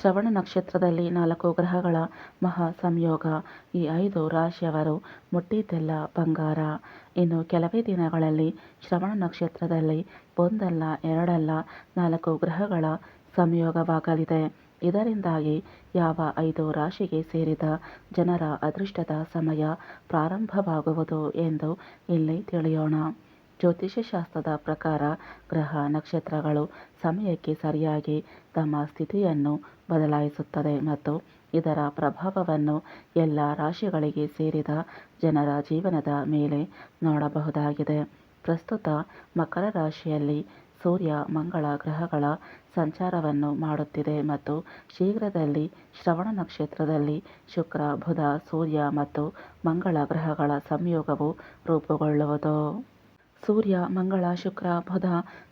ಶ್ರವಣ ನಕ್ಷತ್ರದಲ್ಲಿ ನಾಲ್ಕು ಗ್ರಹಗಳ ಮಹಾ ಸಂಯೋಗ. ಈ ಐದು ರಾಶಿಯವರು ಮುಟ್ಟಿದ್ದೆಲ್ಲ ಬಂಗಾರ. ಇನ್ನು ಕೆಲವೇ ದಿನಗಳಲ್ಲಿ ಶ್ರವಣ ನಕ್ಷತ್ರದಲ್ಲಿ ಒಂದಲ್ಲ ಎರಡಲ್ಲ ನಾಲ್ಕು ಗ್ರಹಗಳ ಸಂಯೋಗವಾಗಲಿದೆ. ಇದರಿಂದಾಗಿ ಯಾವ ಐದು ರಾಶಿಗೆ ಸೇರಿದ ಜನರ ಅದೃಷ್ಟದ ಸಮಯ ಪ್ರಾರಂಭವಾಗುವುದು ಎಂದು ಇಲ್ಲಿ ತಿಳಿಯೋಣ. ಜ್ಯೋತಿಷ್ಯ ಶಾಸ್ತ್ರದ ಪ್ರಕಾರ ಗ್ರಹ ನಕ್ಷತ್ರಗಳು ಸಮಯಕ್ಕೆ ಸರಿಯಾಗಿ ತಮ್ಮ ಸ್ಥಿತಿಯನ್ನು ಬದಲಾಯಿಸುತ್ತದೆ ಮತ್ತು ಇದರ ಪ್ರಭಾವವನ್ನು ಎಲ್ಲ ರಾಶಿಗಳಿಗೆ ಸೇರಿದ ಜನರ ಜೀವನದ ಮೇಲೆ ನೋಡಬಹುದಾಗಿದೆ. ಪ್ರಸ್ತುತ ಮಕರ ರಾಶಿಯಲ್ಲಿ ಸೂರ್ಯ ಮಂಗಳ ಗ್ರಹಗಳ ಸಂಚಾರವನ್ನು ಮಾಡುತ್ತಿದೆ ಮತ್ತು ಶೀಘ್ರದಲ್ಲಿ ಶ್ರವಣ ನಕ್ಷತ್ರದಲ್ಲಿ ಶುಕ್ರ, ಬುಧ, ಸೂರ್ಯ ಮತ್ತು ಮಂಗಳ ಗ್ರಹಗಳ ಸಂಯೋಗವು ರೂಪುಗೊಳ್ಳುವುದು. ಸೂರ್ಯ ಮಂಗಳ ಶುಕ್ರ ಬುಧ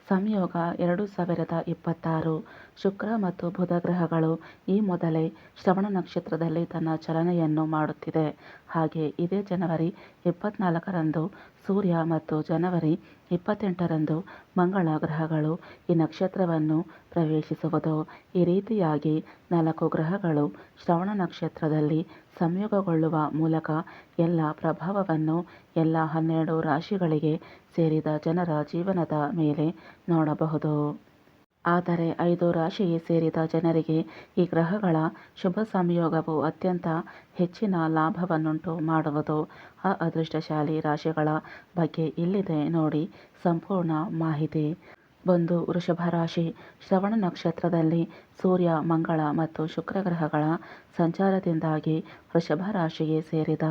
ಸಂಯೋಗ ಎರಡು ಸಾವಿರದ ಇಪ್ಪತ್ತಾರು. ಶುಕ್ರ ಮತ್ತು ಬುಧ ಗ್ರಹಗಳು ಈ ಮೊದಲೇ ಶ್ರವಣ ನಕ್ಷತ್ರದಲ್ಲಿ ತನ್ನ ಚಲನೆಯನ್ನು ಮಾಡುತ್ತಿದೆ. ಹಾಗೆ ಇದೇ ಜನವರಿ ಇಪ್ಪತ್ನಾಲ್ಕರಂದು ಸೂರ್ಯ ಮತ್ತು ಜನವರಿ ಇಪ್ಪತ್ತೆಂಟರಂದು ಮಂಗಳ ಗ್ರಹಗಳು ಈ ನಕ್ಷತ್ರವನ್ನು ಪ್ರವೇಶಿಸುವುದು. ಈ ರೀತಿಯಾಗಿ ನಾಲ್ಕು ಗ್ರಹಗಳು ಶ್ರವಣ ನಕ್ಷತ್ರದಲ್ಲಿ ಸಂಯೋಗಗೊಳ್ಳುವ ಮೂಲಕ ಎಲ್ಲ ಪ್ರಭಾವವನ್ನು ಎಲ್ಲ ಹನ್ನೆರಡು ರಾಶಿಗಳಿಗೆ ಸೇರಿದ ಜನರ ಜೀವನದ ಮೇಲೆ ನೋಡಬಹುದು. ಆದರೆ ಐದು ರಾಶಿಗೆ ಸೇರಿದ ಜನರಿಗೆ ಈ ಗ್ರಹಗಳ ಶುಭ ಸಂಯೋಗವು ಅತ್ಯಂತ ಹೆಚ್ಚಿನ ಲಾಭವನ್ನುಂಟು ಮಾಡುವುದು ಆ ಅದೃಷ್ಟಶಾಲಿ ರಾಶಿಗಳ ಬಗ್ಗೆ ಇಲ್ಲಿದೆ ನೋಡಿ ಸಂಪೂರ್ಣ ಮಾಹಿತಿ. ಒಂದು ವೃಷಭ ರಾಶಿ, ಶ್ರವಣ ನಕ್ಷತ್ರದಲ್ಲಿ ಸೂರ್ಯ, ಮಂಗಳ ಮತ್ತು ಶುಕ್ರ ಗ್ರಹಗಳ ಸಂಚಾರದಿಂದಾಗಿ ವೃಷಭ ರಾಶಿಗೆ ಸೇರಿದ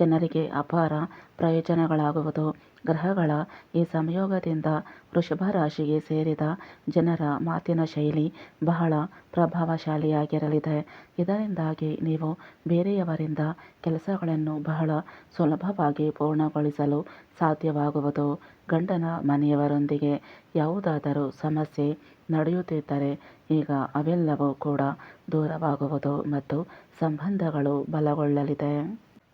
ಜನರಿಗೆ ಅಪಾರ ಪ್ರಯೋಜನಗಳಾಗುವುದು. ಗ್ರಹಗಳ ಈ ಸಂಯೋಗದಿಂದ ವೃಷಭ ರಾಶಿಗೆ ಸೇರಿದ ಜನರ ಮಾತಿನ ಶೈಲಿ ಬಹಳ ಪ್ರಭಾವಶಾಲಿಯಾಗಿರಲಿದೆ. ಇದರಿಂದಾಗಿ ನೀವು ಬೇರೆಯವರಿಂದ ಕೆಲಸಗಳನ್ನು ಬಹಳ ಸುಲಭವಾಗಿ ಪೂರ್ಣಗೊಳಿಸಲು ಸಾಧ್ಯವಾಗುವುದು. ಗಂಡನ ಮನೆಯವರೊಂದಿಗೆ ಯಾವುದಾದರೂ ಸಮಸ್ಯೆ ನಡೆಯುತ್ತಿದ್ದರೆ ಈಗ ಅವೆಲ್ಲವೂ ಕೂಡ ದೂರವಾಗುವುದು ಮತ್ತು ಸಂಬಂಧಗಳು ಬಲಗೊಳ್ಳಲಿದೆ.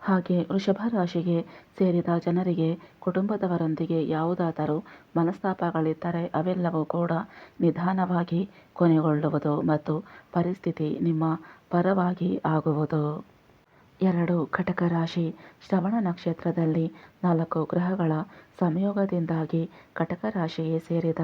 ಹಾಗೆ ವೃಷಭ ರಾಶಿಗೆ ಸೇರಿದ ಜನರಿಗೆ ಕುಟುಂಬದವರೊಂದಿಗೆ ಯಾವುದಾದರೂ ಮನಸ್ತಾಪಗಳಿದ್ದರೆ ಅವೆಲ್ಲವೂ ಕೂಡ ನಿಧಾನವಾಗಿ ಕೊನೆಗೊಳ್ಳುವುದು ಮತ್ತು ಪರಿಸ್ಥಿತಿ ನಿಮ್ಮ ಪರವಾಗಿ ಆಗುವುದು. ಎರಡು, ಕಟಕ ರಾಶಿ. ಶ್ರವಣ ನಕ್ಷತ್ರದಲ್ಲಿ ನಾಲ್ಕು ಗ್ರಹಗಳ ಸಂಯೋಗದಿಂದಾಗಿ ಕಟಕ ರಾಶಿಗೆ ಸೇರಿದ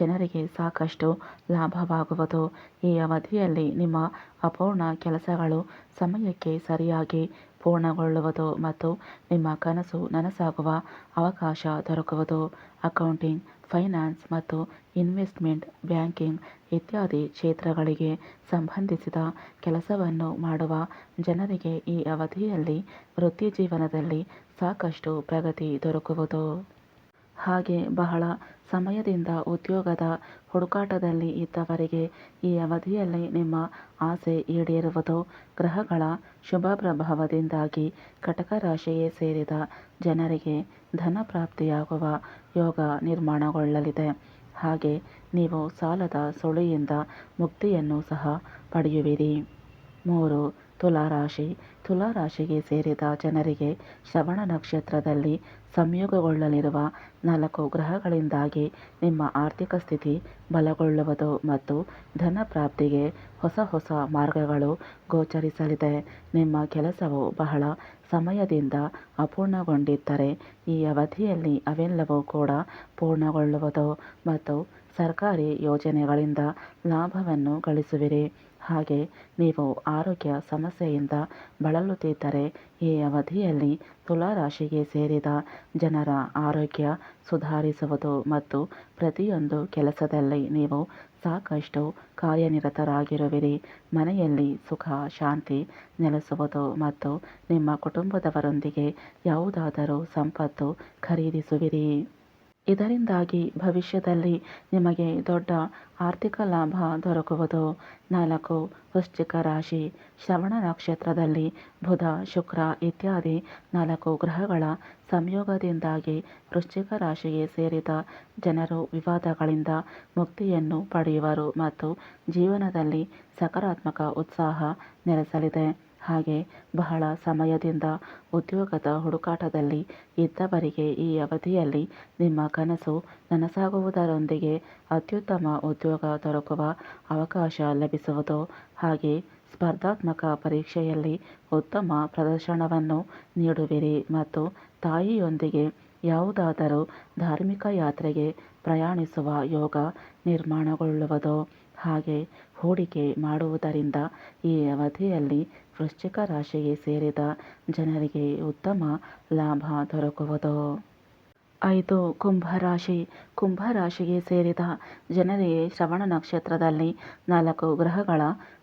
ಜನರಿಗೆ ಸಾಕಷ್ಟು ಲಾಭವಾಗುವುದು. ಈ ಅವಧಿಯಲ್ಲಿ ನಿಮ್ಮ ಅಪೂರ್ಣ ಕೆಲಸಗಳು ಸಮಯಕ್ಕೆ ಸರಿಯಾಗಿ ಪೂರ್ಣಗೊಳ್ಳುವುದು ಮತ್ತು ನಿಮ್ಮ ಕನಸು ನನಸಾಗುವ ಅವಕಾಶ ದೊರಕುವುದು. ಅಕೌಂಟಿಂಗ್, ಫೈನಾನ್ಸ್ ಮತ್ತು ಇನ್ವೆಸ್ಟ್ಮೆಂಟ್, ಬ್ಯಾಂಕಿಂಗ್ ಇತ್ಯಾದಿ ಕ್ಷೇತ್ರಗಳಿಗೆ ಸಂಬಂಧಿಸಿದ ಕೆಲಸವನ್ನು ಮಾಡುವ ಜನರಿಗೆ ಈ ಅವಧಿಯಲ್ಲಿ ವೃತ್ತಿ ಜೀವನದಲ್ಲಿ ಸಾಕಷ್ಟು ಪ್ರಗತಿ ದೊರಕುವುದು. ಹಾಗೆ ಬಹಳ ಸಮಯದಿಂದ ಉದ್ಯೋಗದ ಹುಡುಕಾಟದಲ್ಲಿ ಇದ್ದವರಿಗೆ ಈ ಅವಧಿಯಲ್ಲಿ ನಿಮ್ಮ ಆಸೆ ಈಡೇರುವುದು ಗ್ರಹಗಳ ಶುಭ ಪ್ರಭಾವದಿಂದಾಗಿ ಕಟಕ ರಾಶಿಗೆ ಸೇರಿದ ಜನರಿಗೆ ಧನ ಪ್ರಾಪ್ತಿಯಾಗುವ ಯೋಗ ನಿರ್ಮಾಣಗೊಳ್ಳಲಿದೆ. ಹಾಗೆ ನೀವು ಸಾಲದ ಸುಳಿಯಿಂದ ಮುಕ್ತಿಯನ್ನು ಸಹ ಪಡೆಯುವಿರಿ. ಮೂರು ತುಲಾರಾಶಿ. ತುಲಾರಾಶಿಗೆ ಸೇರಿದ ಜನರಿಗೆ ಶ್ರವಣ ನಕ್ಷತ್ರದಲ್ಲಿ ಸಂಯೋಗಗೊಳ್ಳಲಿರುವ ನಾಲ್ಕು ಗ್ರಹಗಳಿಂದಾಗಿ ನಿಮ್ಮ ಆರ್ಥಿಕ ಸ್ಥಿತಿ ಬಲಗೊಳ್ಳುವುದು ಮತ್ತು ಧನ ಪ್ರಾಪ್ತಿಗೆ ಹೊಸ ಹೊಸ ಮಾರ್ಗಗಳು ಗೋಚರಿಸಲಿದೆ. ನಿಮ್ಮ ಕೆಲಸವು ಬಹಳ ಸಮಯದಿಂದ ಅಪೂರ್ಣಗೊಂಡಿದ್ದರೆ ಈ ಅವಧಿಯಲ್ಲಿ ಅವೆಲ್ಲವೂ ಕೂಡ ಪೂರ್ಣಗೊಳ್ಳುವುದು ಮತ್ತು ಸರ್ಕಾರಿ ಯೋಜನೆಗಳಿಂದ ಲಾಭವನ್ನು ಗಳಿಸುವಿರಿ. ಹಾಗೆ ನೀವು ಆರೋಗ್ಯ ಸಮಸ್ಯೆಯಿಂದ ಬಳಲುತ್ತಿದ್ದರೆ ಈ ಅವಧಿಯಲ್ಲಿ ತುಲಾರಾಶಿಗೆ ಸೇರಿದ ಜನರ ಆರೋಗ್ಯ ಸುಧಾರಿಸುವುದು ಮತ್ತು ಪ್ರತಿಯೊಂದು ಕೆಲಸದಲ್ಲಿ ನೀವು ಸಾಕಷ್ಟು ಕಾರ್ಯನಿರತರಾಗಿರುವಿರಿ. ಮನೆಯಲ್ಲಿ ಸುಖ, ಶಾಂತಿ ನೆಲೆಸುವುದು ಮತ್ತು ನಿಮ್ಮ ಕುಟುಂಬದವರೊಂದಿಗೆ ಯಾವುದಾದರೂ ಸಂಪತ್ತು ಖರೀದಿಸುವಿರಿ. ಇದರಿಂದಾಗಿ ಭವಿಷ್ಯದಲ್ಲಿ ನಿಮಗೆ ದೊಡ್ಡ ಆರ್ಥಿಕ ಲಾಭ ದೊರಕುವುದು. ನಾಲ್ಕು, ವೃಶ್ಚಿಕ ರಾಶಿ, ಶ್ರವಣ ನಕ್ಷತ್ರದಲ್ಲಿ ಬುಧ, ಶುಕ್ರ ಇತ್ಯಾದಿ ನಾಲ್ಕು ಗ್ರಹಗಳ ಸಂಯೋಗದಿಂದಾಗಿ ವೃಶ್ಚಿಕ ರಾಶಿಗೆ ಸೇರಿದ ಜನರು ವಿವಾದಗಳಿಂದ ಮುಕ್ತಿಯನ್ನು ಪಡೆಯುವರು ಮತ್ತು ಜೀವನದಲ್ಲಿ ಸಕಾರಾತ್ಮಕ ಉತ್ಸಾಹ ನೆಲೆಸಲಿದೆ. ಹಾಗೆ ಬಹಳ ಸಮಯದಿಂದ ಉದ್ಯೋಗದ ಹುಡುಕಾಟದಲ್ಲಿ ಇದ್ದವರಿಗೆ ಈ ಅವಧಿಯಲ್ಲಿ ನಿಮ್ಮ ಕನಸು ನನಸಾಗುವುದರೊಂದಿಗೆ ಅತ್ಯುತ್ತಮ ಉದ್ಯೋಗ ದೊರಕುವ ಅವಕಾಶ ಲಭಿಸುವುದು ಹಾಗೆ ಸ್ಪರ್ಧಾತ್ಮಕ ಪರೀಕ್ಷೆಯಲ್ಲಿ ಉತ್ತಮ ಪ್ರದರ್ಶನವನ್ನು ನೀಡುವಿರಿ ಮತ್ತು ತಾಯಿಯೊಂದಿಗೆ ಯಾವುದಾದರೂ ಧಾರ್ಮಿಕ ಯಾತ್ರೆಗೆ ಪ್ರಯಾಣಿಸುವ ಯೋಗ ನಿರ್ಮಾಣಗೊಳ್ಳುವುದೋ ಹಾಗೆ ಹೂಡಿಕೆ ಮಾಡುವುದರಿಂದ ಈ ಅವಧಿಯಲ್ಲಿ ವೃಶ್ಚಿಕ ರಾಶಿಗೆ ಸೇರಿದ ಜನರಿಗೆ ಉತ್ತಮ ಲಾಭ ದೊರಕುವುದು. ಐದು ಕುಂಭರಾಶಿ. ಕುಂಭರಾಶಿಗೆ ಸೇರಿದ ಜನರಿಗೆ ಶ್ರವಣ ನಕ್ಷತ್ರದಲ್ಲಿ ನಾಲ್ಕು ಗ್ರಹಗಳ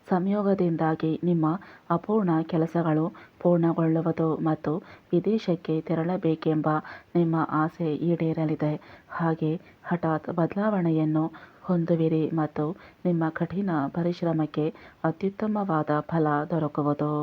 ಸಂಯೋಗದಿಂದಾಗಿ ನಿಮ್ಮ ಅಪೂರ್ಣ ಕೆಲಸಗಳು ಪೂರ್ಣಗೊಳ್ಳುವುದು ಮತ್ತು ವಿದೇಶಕ್ಕೆ ತೆರಳಬೇಕೆಂಬ ನಿಮ್ಮ ಆಸೆ ಈಡೇರಲಿದೆ. ಹಾಗೆ ಹಠಾತ್ ಬದಲಾವಣೆಯನ್ನು ಹೊಂದುವಿರಿ ಮತ್ತು ನಿಮ್ಮ ಕಠಿಣ ಪರಿಶ್ರಮಕ್ಕೆ ಅತ್ಯುತ್ತಮವಾದ ಫಲ ದೊರಕುವುದು.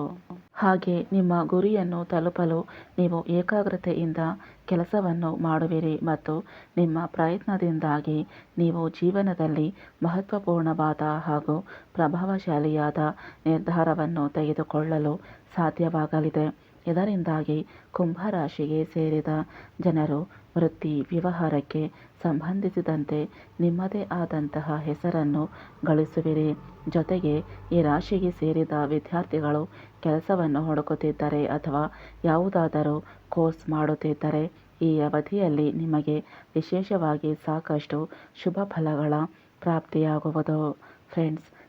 ಹಾಗೆ ನಿಮ್ಮ ಗುರಿಯನ್ನು ತಲುಪಲು ನೀವು ಏಕಾಗ್ರತೆಯಿಂದ ಕೆಲಸವನ್ನು ಮಾಡುವಿರಿ ಮತ್ತು ನಿಮ್ಮ ಪ್ರಯತ್ನದಿಂದಾಗಿ ನೀವು ಜೀವನದಲ್ಲಿ ಮಹತ್ವಪೂರ್ಣವಾದ ಹಾಗೂ ಪ್ರಭಾವಶಾಲಿಯಾದ ನಿರ್ಧಾರವನ್ನು ತೆಗೆದುಕೊಳ್ಳಲು ಸಾಧ್ಯವಾಗಲಿದೆ. ಇದರಿಂದಾಗಿ ಕುಂಭರಾಶಿಗೆ ಸೇರಿದ ಜನರು ವೃತ್ತಿ ವ್ಯವಹಾರಕ್ಕೆ ಸಂಬಂಧಿಸಿದಂತೆ ನಿಮ್ಮದೇ ಆದಂತಹ ಹೆಸರನ್ನು ಗಳಿಸುವಿರಿ. ಜೊತೆಗೆ ಈ ರಾಶಿಗೆ ಸೇರಿದ ವಿದ್ಯಾರ್ಥಿಗಳು ಕೆಲಸವನ್ನು ಹುಡುಕುತ್ತಿದ್ದರೆ ಅಥವಾ ಯಾವುದಾದರೂ ಕೋರ್ಸ್ ಮಾಡುತ್ತಿದ್ದರೆ ಈ ಅವಧಿಯಲ್ಲಿ ನಿಮಗೆ ವಿಶೇಷವಾಗಿ ಸಾಕಷ್ಟು ಶುಭ ಫಲಗಳ ಪ್ರಾಪ್ತಿಯಾಗುವುದು. ಫ್ರೆಂಡ್ಸ್